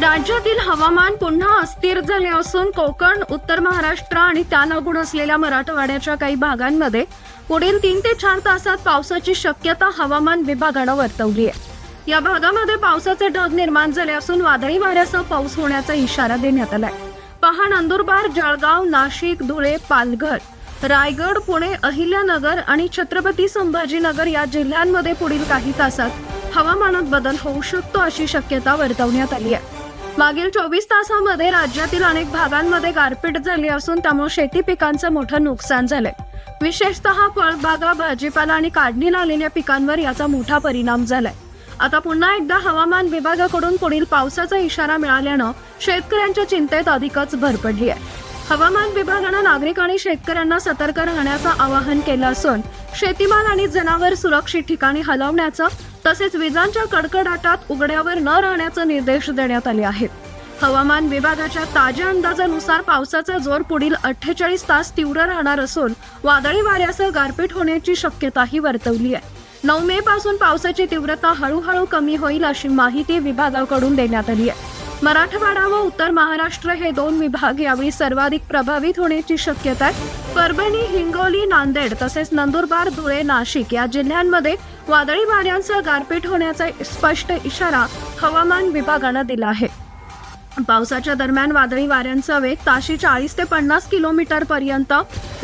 राज्यातील हवामान पुन्हा अस्थिर झाले असून कोकण उत्तर महाराष्ट्र आणि त्या लागून असलेल्या मराठवाड्याच्या काही भागांमध्ये पुढील तीन ते चार तासात पावसाची शक्यता हवामान विभागानं वर्तवली आहे. या भागामध्ये पावसाचे ढग निर्माण झाले असून वादळी वाऱ्यासह पाऊस होण्याचा इशारा देण्यात आलाय. पहा नंदुरबार जळगाव नाशिक धुळे पालघर रायगड पुणे अहिल्यानगर आणि छत्रपती संभाजीनगर या जिल्ह्यांमध्ये पुढील काही तासात हवामानात बदल होऊ शकतो अशी शक्यता वर्तवण्यात आली आहे. मागील चोवीस तासामध्ये राज्यातील अनेक भागांमध्ये गारपीट झाली असून त्यामुळे शेती पिकांचं मोठं नुकसान झालंय. विशेषतः फळबागा भाजीपाला आणि काढणीला आलेल्या पिकांवर याचा मोठा परिणाम झालाय. आता पुन्हा एकदा हवामान विभागाकडून पुढील पावसाचा इशारा मिळाल्यानं शेतकऱ्यांच्या चिंतेत अधिकच भर पडली आहे हवामान विभागानं नागरिक आणि शेतकऱ्यांना सतर्क राहण्याचं आवाहन केलं असून शेतीमाल आणि जनावर सुरक्षित ठिकाणी हलवण्याचं तसेच विजांच्या कडकडाटात उघड्यावर न राहण्याचे निर्देश देण्यात आले आहेत. हवामान विभागाच्या ताज्या अंदाजानुसार पावसाचा जोर पुढील अठ्ठेचाळीस तास तीव्र राहणार असून वादळी वाऱ्यासह गारपीट होण्याची शक्यताही वर्तवली आहे. नऊ मे पासून पावसाची तीव्रता हळूहळू कमी होईल अशी माहिती विभागाकडून देण्यात आली आहे. मराठवाडा व उत्तर महाराष्ट्र हे दोन विभाग यावेळी सर्वाधिक प्रभावित होण्याची शक्यता आहे. परभणी हिंगोली नांदेड तसेच नंदुरबार धुळे नाशिक या जिल्ह्यांमध्ये वादळी वाऱ्यांसह गारपीट होण्याचा स्पष्ट इशारा हवामान विभागानं दिला आहे. पावसाच्या दरम्यान वादळी वाऱ्यांचा वेग ताशी चाळीस ते पन्नास किलोमीटर पर्यंत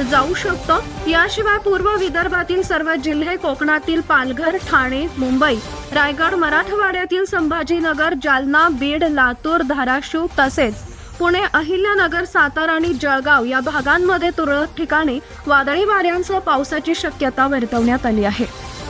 जाऊ शकतो. याशिवाय पूर्व विदर्भातील सर्व जिल्हे कोकणातील पालघर ठाणे मुंबई रायगड मराठवाड्यातील संभाजीनगर जालना बीड लातूर धाराशिव तसेच पुणे अहिल्यानगर सातारा आणि जळगाव या भागांमध्ये तुरळक ठिकाणी वादळी वाऱ्यांसह पावसाची शक्यता वर्तवण्यात आली आहे.